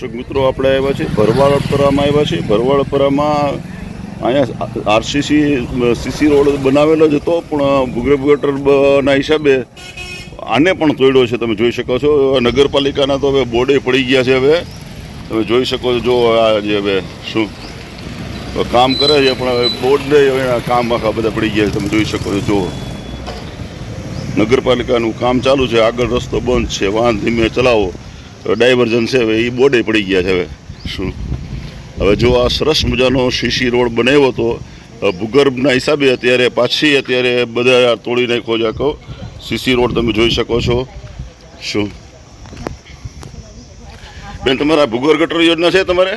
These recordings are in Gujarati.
દર્શક મિત્રો, આપણે આવ્યા છે ભરવાડપરામાં આવ્યા છે ભરવાડપરામાં અહીંયા આરસીસી, સીસી રોડ બનાવેલો જ હતો, પણ ભૂગર્ભ ગટરના હિસાબે આને પણ તોડ્યો છે, તમે જોઈ શકો છો. નગરપાલિકાના તો હવે બોર્ડે પડી ગયા છે હવે. તમે જોઈ શકો છો, જો આ જે હવે શું કામ કરે છે, પણ હવે બોર્ડને હવે કામ આખા બધા પડી ગયા છે, તમે જોઈ શકો છો, જો. નગરપાલિકાનું કામ ચાલુ છે, આગળ રસ્તો બંધ છે, વાહન ધીમે ચલાવો. ડાયવર્ઝન છે, હવે એ બોર્ડે પડી ગયા છે હવે. શું? હવે જો આ સરસ મજાનો સીસી રોડ બનાવ્યો હતો ભૂગર્ભના હિસાબે અત્યારે પાછી અત્યારે બધા તોડી નાખો જાકો સીસી રોડ તમે જોઈ શકો છો. શું? બેન, તમારા ભૂગર્ભ ગટર યોજના છે તમારે?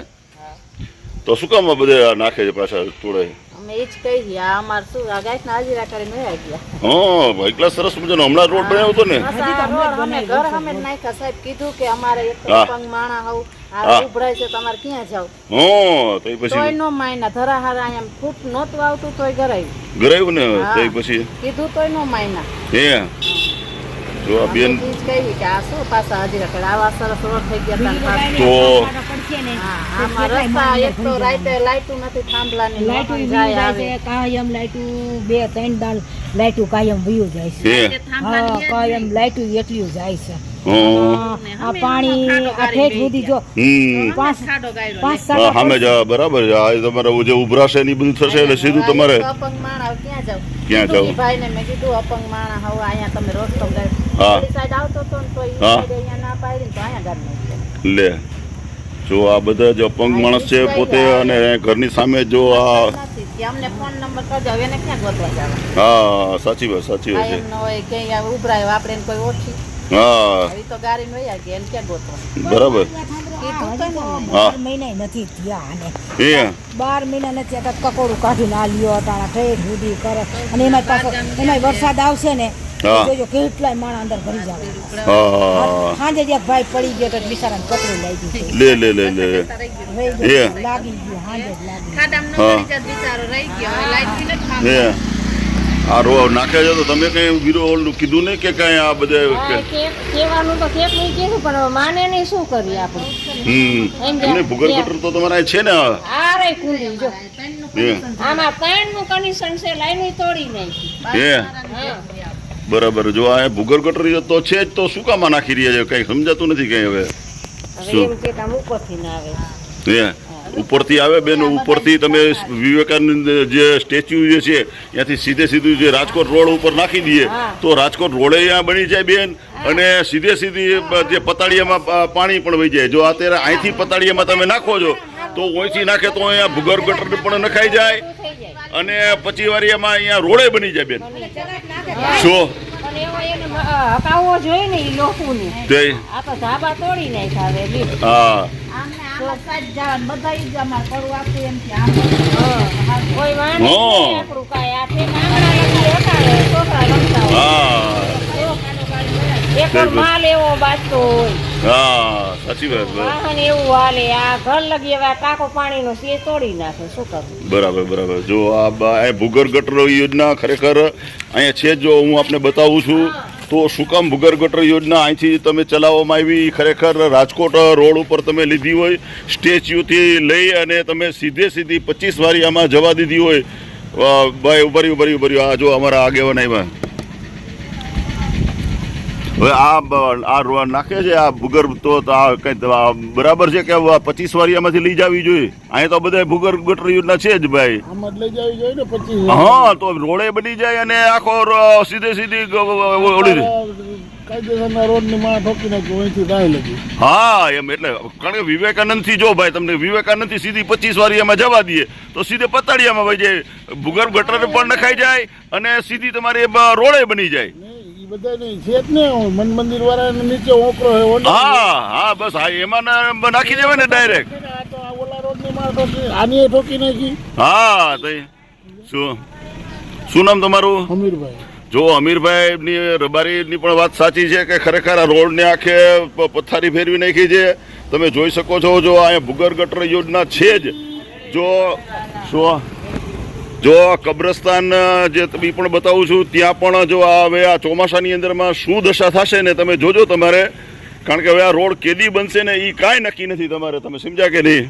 તો શું કામ બધા નાખે છે પાછા તોડે અમે એ જ કહીએ આ અમાર શું આ ગાયના હાજીરા કરીને વયા ગયા. હા એટલા સરસ મજાનો. હમણાં રોડ બનાવ્યો હતો ને? બસ આ રોડ અમે ઘર અમે નાખ્યા. સાહેબ કીધું કે અમારે એક હા. માણા હોવ. આ ઉભરાય છે તમારે ક્યાં જાવ? હા તો એ તોય પછી નો માયના ધરા હારા અહીંયા ફૂટ નહોતું આવતું તોય ગરાયું ગરાયું ને? તો એ હા. પછી? કીધું તોય નો માયના. હે? જો આ બેન તા કાયમ લાઈટું બે ત્રણ દાળ લાઈટું કાયમ વયું જાય છે. હે. કાયમ લાઈટું એટલી જાય છે. આ પાણી આ ઠેઠ સુધી જો પાંચ પાંચ સામે જ બરાબર છે. આ તમારે જે ઉભરાશે ને એ બધું થશે એટલે સીધું તમારે અપંગ માણા ક્યાં જાવ ક્યાં જાવ? ઈ ભાઈને મેં કીધું અપંગ માણા હવે અહીંયા તમે રસ્તો ગાય હા. સાઈડ આવતો તો તો ઈ હા. સાઈડ અહીંયા ના પાડી તો અહીંયા ગાડી લે. જો આ બધા જ અપંગ માણસ છે પોતે અને ઘરની સામે જો આ કે અમને ફોન નંબર કરજો. હવે એને ક્યાં ગોતવા જવા હા સાચી વાત સાચી વાત છે. એમ ન હોય ક્યાંય ઉભરાય આપણે એને કોઈ ઓછી હા. હવે તો ગાડી નો ગયા એને ક્યાં ગોતવા બરાબર. કીધું તો ને બાર મહિના નથી થયા આને. બાર મહિના નથી થયા કકોડું કાઢીને આ લ્યો અટાણા ઠેઠ સુધી કરે. અને એમાં પાછો એમાં વરસાદ આવશે ને. જોજો કેટલાય માણસ અંદર ભરી જાવ. સાંજે જે ભાઈ પડી ગયો તો બિચારાને પકડી લઈ ગયું લે લે લે લે. લાગી ગયું સાંજે જ લાગી ખાડામાં જાય બિચારો રહી ગયો. લાઈટ નથી. આ રો નાખે છે તો તમે કઈ વિરો ઓલું કીધું ને કે કઈ આ બધે કે તો કેક નહીં કીધું પણ માને નહીં શું કરીએ આપણે? હમ. એમને ગટર તો તમારા છે ને આ? રે કુંડી જો. આમાં ત્રણનું કનેક્શન છે લાઈન તોડી નાખી. હા. બરાબર. જો આ ભૂગર્ભ ગટર તો છે જ તો શું કામ નાખી રહ્યા છે? કઈ સમજાતું નથી કઈ હવે. ઉપરથી આવે. હે? ઉપરથી આવે બેન ઉપરથી તમે વિવેકાનંદ જે સ્ટેચ્યુ જે છે ત્યાંથી સીધે સીધું જે રાજકોટ રોડ ઉપર નાખી દઈએ તો રાજકોટ રોડે અહીંયા બની જાય બેન અને સીધે સીધી જે પતાળિયામાં પાણી પણ વહી જાય. જો અત્યારે અહીંથી પતાળીયામાં તમે નાખો છો તો ઓછી નાખે તો અહીંયા ભૂગર્ભ ગટર પણ નખાઈ જાય અને પછી વારીમાં અહીંયા રોડે બની જાય બેન. શું? એવો એને મ- હકાવવો જોઈએ ને એ લોકોને. તે? આ તો ધાબા તોડી નાખ્યા હવે. હા. કોઈ વાંધો નહીં આપણું કાંઈ આ ઠેક આંગણા લગી છોકરા રમતા હા. એક માલ એવો બાજતો હોય. હા સાચી વાત બરાબર. વાહન એવું હાલે આ ઘર લગી હવે ટાંકો પાણીનો છે તોડી નાખે શું કરવું બરાબર બરાબર. જો આ ભૂગર્ભ ગટર યોજના ખરેખર અહીંયા છે જો હું આપને બતાવું છું તો શું કામ ગટર યોજના અહીંથી તમે ચલાવવામાં આવી? ખરેખર રાજકોટ રોડ ઉપર તમે લીધી હોય સ્ટેચ્યુથી લઈ અને તમે સીધે સીધી પચીસ વારી આમાં જવા દીધી હોય. ભાઈ ઉભરી ઉભરી ઉભરી આ જો અમારા આગેવાન આવ્યા. હવે આ આ નાખે છે આ ભૂગર્ભ તો આ કઈ બરાબર છે કે પચીસ વારિયામાંથી લઈ જવી જોઈએ? અહીંયા તો બધા ભૂગર્ભ ગટર યોજના છે જ ભાઈ. હા તો રોડે બની જાય અને આખો સીધે સીધી હા એમ એટલે કારણ કે વિવેકાનંદથી જો ભાઈ તમને વિવેકાનંદથી સીધી પચીસ વારિયામાં જવા દઈએ તો સીધે પતાળિયામાં વહી જાય ભૂગર્ભ ગટર પણ નખાઈ જાય અને સીધી તમારી રોડે બની જાય. ને છે જ ને મન મંદિર નીચે ઓકરો હે હા હા બસ હા એમાં ના- નાખી દેવાય ને ડાયરેક્ટ આ તો ઓલા રોડની માં ઠોકી આની ઠોકી નાખી. હા તો શું શું નામ તમારું? અમીરભાઈ. જો અમીરભાઈ ની રબારીની પણ વાત સાચી છે કે ખરેખર આ રોડને આખે પ- પથ્થારી ફેરવી નાખી છે. તમે જોઈ શકો છો જો અહીંયા ભૂગર ગટર યોજના છે જ. જો શું? જો કબ્રસ્તાન જે બી પણ બતાવું છું, ત્યાં પણ જો હવે આ ચોમાસાની અંદરમાં શું દશા થશે ને તમે જોજો તમારે. કારણ કે હવે આ રોડ કેદી બનશે ને એ કાંઈ નક્કી નથી તમારે. તમે સમજ્યા કે નહીં?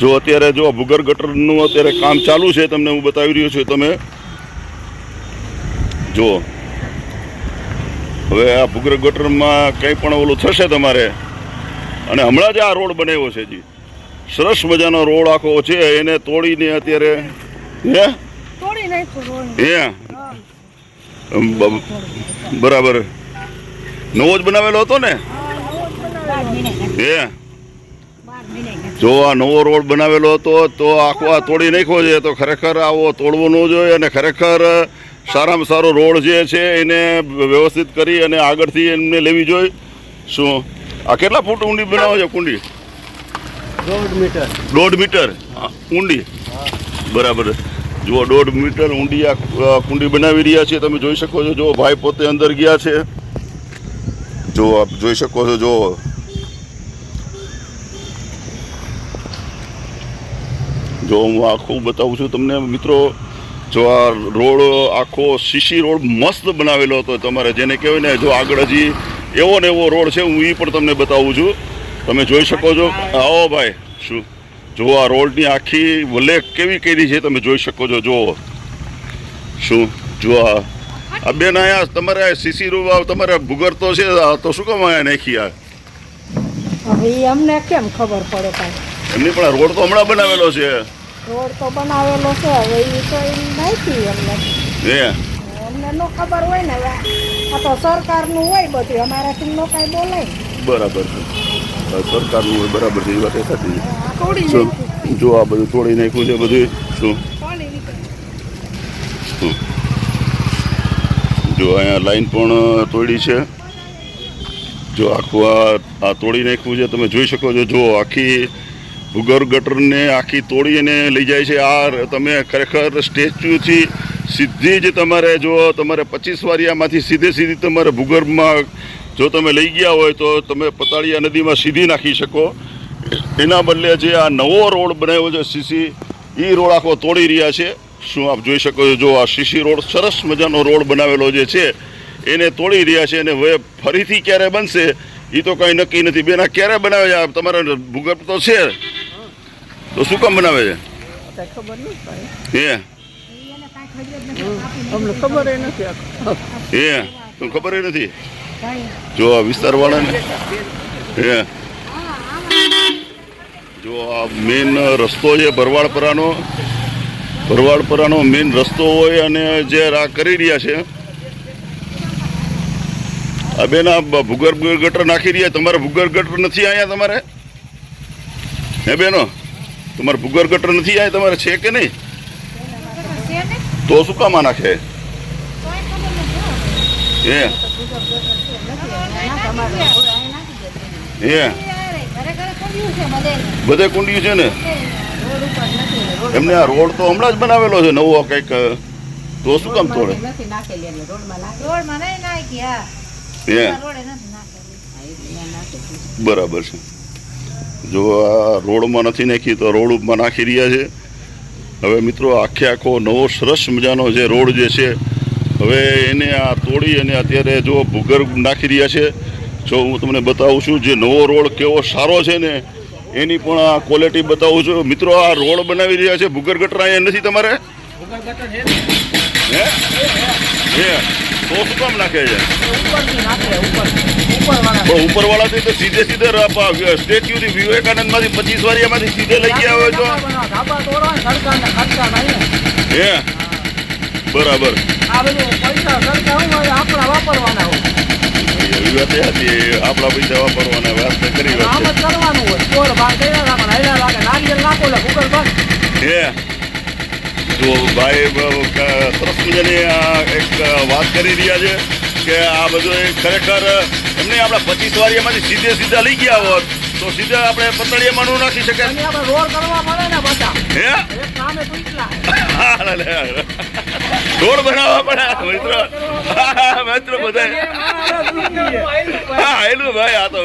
જો અત્યારે જો ભૂગર ગટરનું અત્યારે કામ ચાલુ છે, તમને હું બતાવી રહ્યો છું તમે. જો. હવે આ ભૂગર ગટરમાં કંઈ પણ ઓલું થશે તમારે. અને હમણાં જ આ રોડ બનાવ્યો છે જી. સરસ મજાનો રોડ આખો છે, એને તોડીને અત્યારે હે? તોડી નાખ્યું હે? બરાબર. નવો જ બનાવેલો હતો ને? હે? જો આ નવો રોડ બનાવેલો હતો તો આખો આ તોડી નાખ્યો છે. તો ખરેખર આવો તોડવો ન જોઈએ અને ખરેખર સારામાં સારો રોડ જે છે એને વ્યવસ્થિત કરી અને આગળથી એમને લેવી જોઈએ. શું? આ કેટલા ફૂટ ઊંડી બનાવો છે કુંડી? દોઢ મીટર. દોઢ મીટર? હા, ઊંડી. બરાબર. જુઓ દોઢ મીટર ઊંડી આ કુંડી બનાવી રહ્યા છે. તમે જોઈ શકો છો જો ભાઈ પોતે અંદર ગયા છે. જો આપ જોઈ શકો છો જો જો હું આખું બતાવું છું તમને મિત્રો. જો આ રોડ આખો સીસી રોડ મસ્ત બનાવેલો હતો તમારે જેને કહેવાય ને જો આગળ હજી એવો ને એવો રોડ છે હું એ પણ તમને બતાવું છું. તમે જોઈ શકો છો. આવો ભાઈ શું? જો આ રોડની આખી વલે કેવી કરી છે તમે જોઈ શકો છો જો શું? જો આ. આ બેન અહીંયા તમારે સીસી રોડ તમારે ભૂગર તો છે તો શું કામ અહીંયા નાખી આ હવે અમને કેમ ખબર પડે કાંઈ? એમની પણ રોડ તો હમણાં બનાવેલો છે. રોડ તો બનાવેલો છે હવે એ તો એમ નાખી અમને. હે? અમને નો ખબર હોય ને હવે. આ તો સરકારનું હોય બધું અમારાથી નો કાંઈ બોલાય. બરાબર છે. સરકારનું હોય બરાબર છે એ વાત એ. તોડી શું જો આ બધું તોડી નાખ્યું છે બધું શું? જો અહીંયા લાઈન પણ તોડી છે. જો આખું આ આ તોડી નાખ્યું છે તમે જોઈ શકો છો જો આખી ભૂગર ગટરને આખી તોડી અને લઈ જાય છે. આ તમે ખરેખર સ્ટેચ્યુથી સીધી જ તમારે જો તમારે પચીસ વારિયામાંથી સીધે સીધી તમારે ભૂગર્ભમાં જો તમે લઈ ગયા હોય તો તમે પતાળિયા નદીમાં સીધી નાખી શકો. એના બદલે જે આ નવો રોડ બનાવ્યો છે સીસી એ રોડ આખો તોડી રહ્યા છે. શું આપ જોઈ શકો છો? જો આ સીસી રોડ સરસ મજાનો રોડ બનાવેલો જે છે એને તોડી રહ્યા છે અને હવે ફરીથી ક્યારે બનશે એ તો કંઈ નક્કી નથી. બેન ક્યારે બનાવે છે? તમારે ભૂગર્ભ તો છે. તો શું કામ બનાવે છે? ખબર હે? અમને ખબર નથી હે? તમને ખબર નથી? જો આ વિસ્તારવાળાને હે? જો આ મેન રસ્તો છે ભરવાડપરાનો ભરવાડપરાનો મેન રસ્તો હોય અને જે આ કરી રહ્યા છે, આ બેન આ ભૂગર્ભ ગટર નાખી રહ્યા તમારે ભૂગર્ભ ગટર નથી અહીંયા તમારે? હે બેનો? તમારે ભૂગર્ભ ગટર નથી અહીંયા તમારે? છે કે નહીં? તો શું કામ નાખે હે? હે? બધે કુંડિયું છે ને? એમને આ રોડ તો હમણાં જ બનાવેલો છે, નવો કંઈક તો શું કામ તોડે? બરાબર છે. જો આ રોડમાં નથી નાખી, તો રોડ ઉપર નાખી રહ્યા છે. હવે મિત્રો, આખે આખો નવો સરસ મજાનો જે રોડ જે છે, હવે એને આ તોડી અને અત્યારે જો ભૂગર્ભ નાખી રહ્યા છે. જો હું તમને બતાવું છું જે નવો રોડ કેવો સારો છે ને એની પણ આ ક્વોલિટી બતાવું છું. મિત્રો આ રોડ બનાવી રહ્યા છે ભૂગર ગટર અહીંયા નથી તમારે? હે? હે. તો શું કામ નાખે છે? પણ ઉપરવાળાથી તો સીધે સીધે સ્ટેચ્યુથી વિવેકાનંદમાંથી પચીસ વારિયામાંથી સીધે લઈ ગયા આવ્યો છો હે. બરાબર. એવી વાત એ હતી આપણા પૈસા વાપરવાના વાત તો કરી વાત છે. હે? જો ભાઈ સરસ મજાની એક વાત કરી રહ્યા છે કે આ બધું ખરેખર એમને આપણા પચીસ વારિયામાંથી સીધે સીધા લઈ ગયા હોત તો સીધા આપણે પતળિયામાં નો નાખી શકાય. હે? હા, લે. રોડ બનાવવા પડે મિત્રો. મિત્રો બધા હા હેલું ભાઈ, આ તો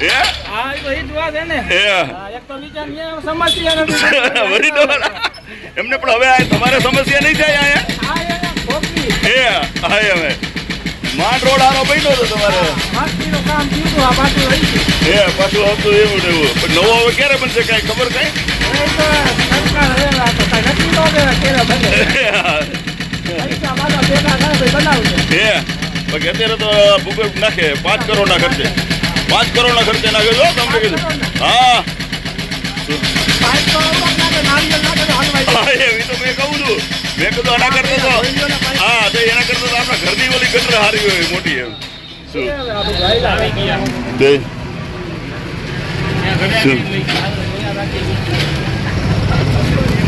હે? હે? એમને પણ હવે તમારે સમસ્યા નહીં થાય હે? હા હવે. માંડ રોડ આરો બન્યો હતો તમારે. આ પાછું હતું એવું ને એવું. પણ નવો હવે ક્યારે બનશે કાંઈ ખબર કાંઈ. હે. બાકી અત્યારે તો ભૂગર્ભ નાખે. પાંચ કરોડના ખર્ચે. પાંચ કરોડના ખર્ચે નાખે જો તમને કીધું. હા. કરોડ એવી તો મેં કહું છું. મેં કીધું આના કરતા તો હા તો એના કરતા તો આપણા ઘરની ઓલી ગટર હારી હોય મોટી એમ. શું. તે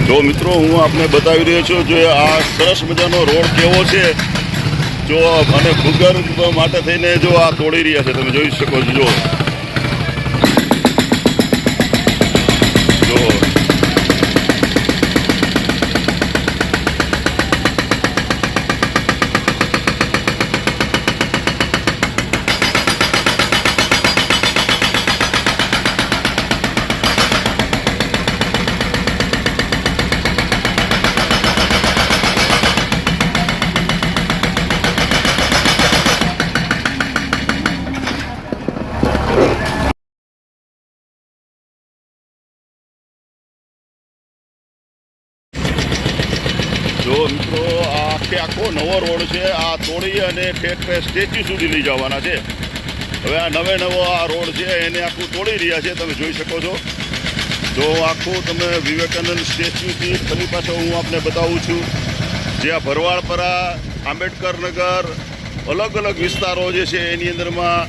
જો મિત્રો હું આપને બતાવી રહ્યો છું જો આ સરસ મજાનો રોડ કેવો છે જો અને ભૂગર્ભ માટે થઈને જો આ તોડી રહ્યા છે, તમે જોઈ શકો છો, જો. જો મિત્રો, આ આખે આખો નવો રોડ છે, આ તોડી અને ઠેઠ સ્ટેચ્યુ સુધી લઈ જવાના છે. હવે આ નવે નવો આ રોડ છે, એને આખું તોડી રહ્યા છે, તમે જોઈ શકો છો. જો આખું તમે વિવેકાનંદ સ્ટેચ્યુથી ફરી પાછો હું આપને બતાવું છું જે આ ભરવાડપરા, આંબેડકર નગર, અલગ અલગ વિસ્તારો જે છે, એની અંદરમાં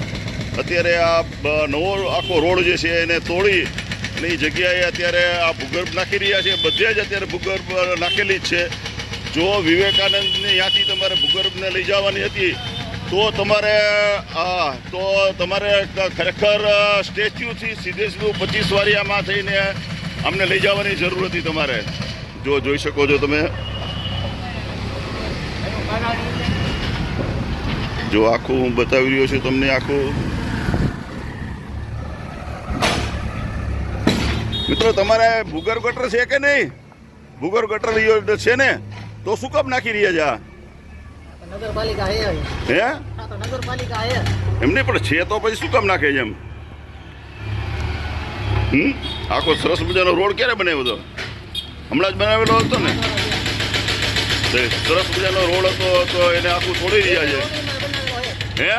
અત્યારે આ નવો આખો રોડ જે છે, એને તોડી અને એ જગ્યાએ અત્યારે આ ભૂગર્ભ નાખી રહ્યા છે. બધે જ અત્યારે ભૂગર્ભ નાખેલી જ છે. જો વિવેકાનંદને ત્યાંથી તમારે ભૂગર્ભને લઈ જવાની હતી, તો તમારે, આ, તો તમારે ખરેખર સ્ટેચ્યુથી સીધે સીધું પચીસ વારિયામાં થઈને અમને લઈ જવાની જરૂર હતી તમારે. જો જોઈ શકો છો તમે. જો આખું હું બતાવી રહ્યો છું તમને આખું. મિત્રો, તમારે ભૂગર્ભ ગટર છે કે નહીં? ભૂગર્ભ ગટર છે ને? તો શું કામ નાખી રહ્યા છે આ? નગરપાલિકા હે નગરપાલિકા હે. પણ છે તો પછી શું કામ નાખે છે એમ? હમ? આખો સરસ મજાનો રોડ ક્યારે બનાવ્યો હતો? હમણાં જ બનાવેલો હતો ને? સરસ મજાનો રોડ હતો તો એને આખું તોડી રહ્યા છે. હે?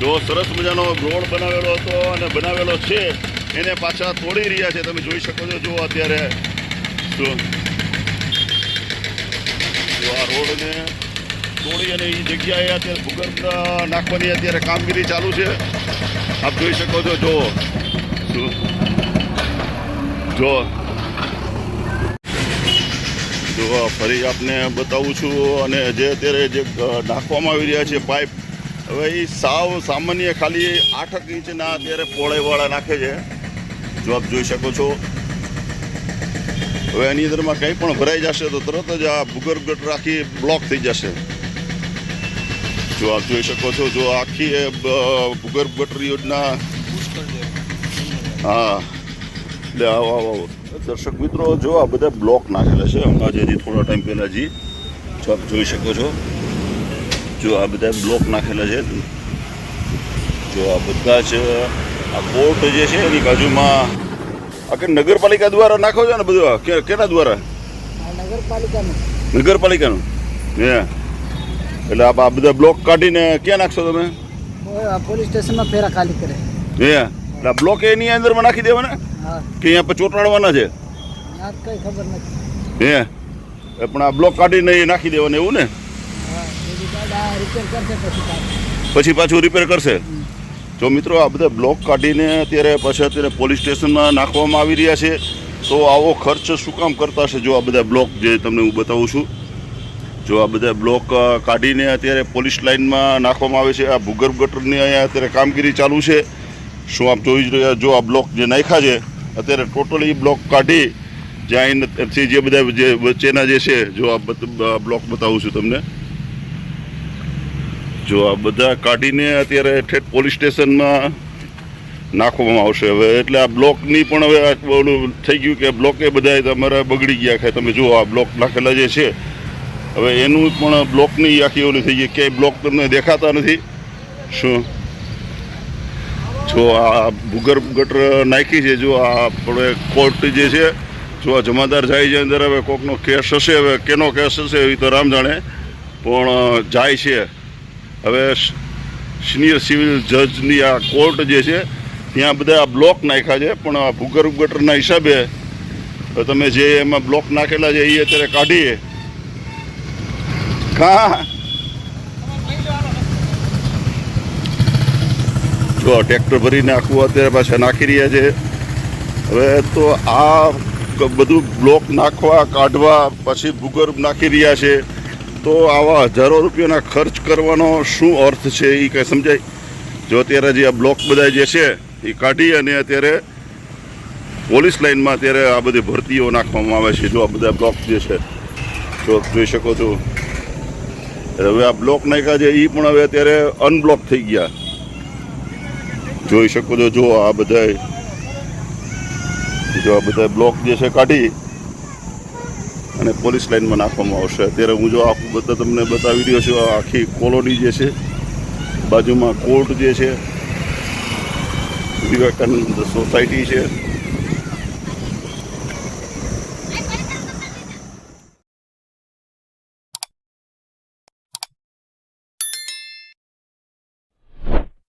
જો સરસ મજાનો રોડ બનાવેલો હતો અને બનાવેલો છે એને પાછા તોડી રહ્યા છે. તમે જોઈ શકો છો જો અત્યારે જો. આ રોડને તોડી અને એ જગ્યાએ અત્યારે ભૂગર્ભ નાખવાની અત્યારે કામગીરી ચાલુ છે. આપ જોઈ શકો છો, જો જો જો. ફરી આપને બતાવું છું અને જે અત્યારે જે નાખવામાં આવી રહ્યા છે પાઇપ, હવે એ સાવ સામાન્ય ખાલી આઠક ઇંચના અત્યારે પોળેવાળા નાખે છે. જો આપ જોઈ શકો છો હવે એની અંદરમાં કંઈ પણ ભરાઈ જશે તો તરત જ આ ભૂગર્ભ રાખી બ્લોક થઈ જશે. જો આપ જોઈ શકો છો, જો આખી ભૂગર્ભ ગટર યોજના હા. એટલે આવો આવો દર્શક મિત્રો, જો આ બધા બ્લોક નાખેલા છે, હમણાં જે થોડા ટાઈમ પહેલાં જી, જો આપ જોઈ શકો છો. જો આ બધા બ્લોક નાખેલા છે. જો આ બધા જ, આ કોર્ટ જે છે, એની બાજુમાં આ નગરપાલિકા દ્વારા નાખો છો ને બધું? કે કેના દ્વારા? નગરપાલિકાનું. નગરપાલિકાનું? હે. એટલે આ બધા બ્લોક કાઢીને ક્યાં નાખશો તમે? પોલીસ સ્ટેશનમાં ફેરા ખાલી કરે. હે. એટલે બ્લોક એની અંદરમાં નાખી દેવાના? કે અહીંયા પર ચોંટાડવાના છે? કઈ ખબર નથી. હે. એ પણ આ બ્લોક કાઢીને એ નાખી દેવાના એવું ને? પછી પાછું. રિપેર કરશે? જો મિત્રો આ બધા બ્લોક કાઢીને અત્યારે પાછા અત્યારે પોલીસ સ્ટેશનમાં નાખવામાં આવી રહ્યા છે, તો આવો ખર્ચ શું કામ કરતા હશે જો આ બધા બ્લોક જે તમને હું બતાવું છું? જો આ બધા બ્લોક કાઢીને અત્યારે પોલીસ લાઇનમાં નાખવામાં આવે છે, આ ભૂગર્ભ ગટરની અહીંયા અત્યારે કામગીરી ચાલુ છે. શું આપ જોઈ રહ્યા જો આ બ્લોક જે નાખ્યા છે, અત્યારે ટોટલી બ્લોક કાઢી જ્યાં અહીંથી જે બધા જે વચ્ચેના જે છે, જો આ બ્લોક બતાવું છું તમને. જો આ બધા કાઢીને અત્યારે ઠેઠ પોલીસ સ્ટેશનમાં નાખવામાં આવશે. હવે એટલે આ બ્લોકની પણ હવે ઓલું થઈ ગયું કે બ્લોકે બધા તમારા બગડી ગયા છે તમે જુઓ આ બ્લોક નાખેલા જે છે, હવે એનું પણ બ્લોકની આખી ઓલી થઈ ગઈ. ક્યાંય બ્લોક તમને દેખાતા નથી. શું? જો આ ભૂગર્ભ ગટર નાખી છે, જો આ આપણે કોર્ટ જે છે, જો આ જમાદાર જાય છે અંદર, હવે કોકનો કેસ હશે, હવે કેનો કેસ હશે એ તો રામ જાણે. પણ જાય છે. હવે સિનિયર સિવિલ જજની આ કોર્ટ જે છે, ત્યાં બધા બ્લોક નાખ્યા છે, પણ આ ભૂગર્ભ ગટરના હિસાબે તમે જે એમાં બ્લોક નાખેલા છે, એ અત્યારે કાઢીએ. કા જો ટ્રેક્ટર ભરીને આખું અત્યારે પાછા નાખી રહ્યા છે. હવે તો આ બધું બ્લોક નાખવા, કાઢવા, પછી ભૂગર્ભ નાખી રહ્યા છે. તો આવા હજારો રૂપિયાના ખર્ચ કરવાનો શું અર્થ છે એ કંઈ સમજાય? જો અત્યારે જે આ બ્લોક બધા જે છે, એ કાઢી અને અત્યારે પોલીસ લાઇનમાં અત્યારે આ બધી ભરતીઓ નાખવામાં આવે છે, જો આ બધા બ્લોક જે છે. જો જોઈ શકો છો. હવે આ બ્લોક નાખ્યા છે એ પણ હવે અત્યારે અનબ્લોક થઈ ગયા. જોઈ શકો છો, જો આ બધા જો આ બધા બ્લોક જે છે કાઢી અને પોલીસ લાઇનમાં નાખવામાં આવશે. અત્યારે હું જો આખું બધા તમને બતાવી રહ્યો છું આખી કોલોની જે છે, બાજુમાં કોર્ટ જે છે, વિવેકાનંદ સોસાયટી છે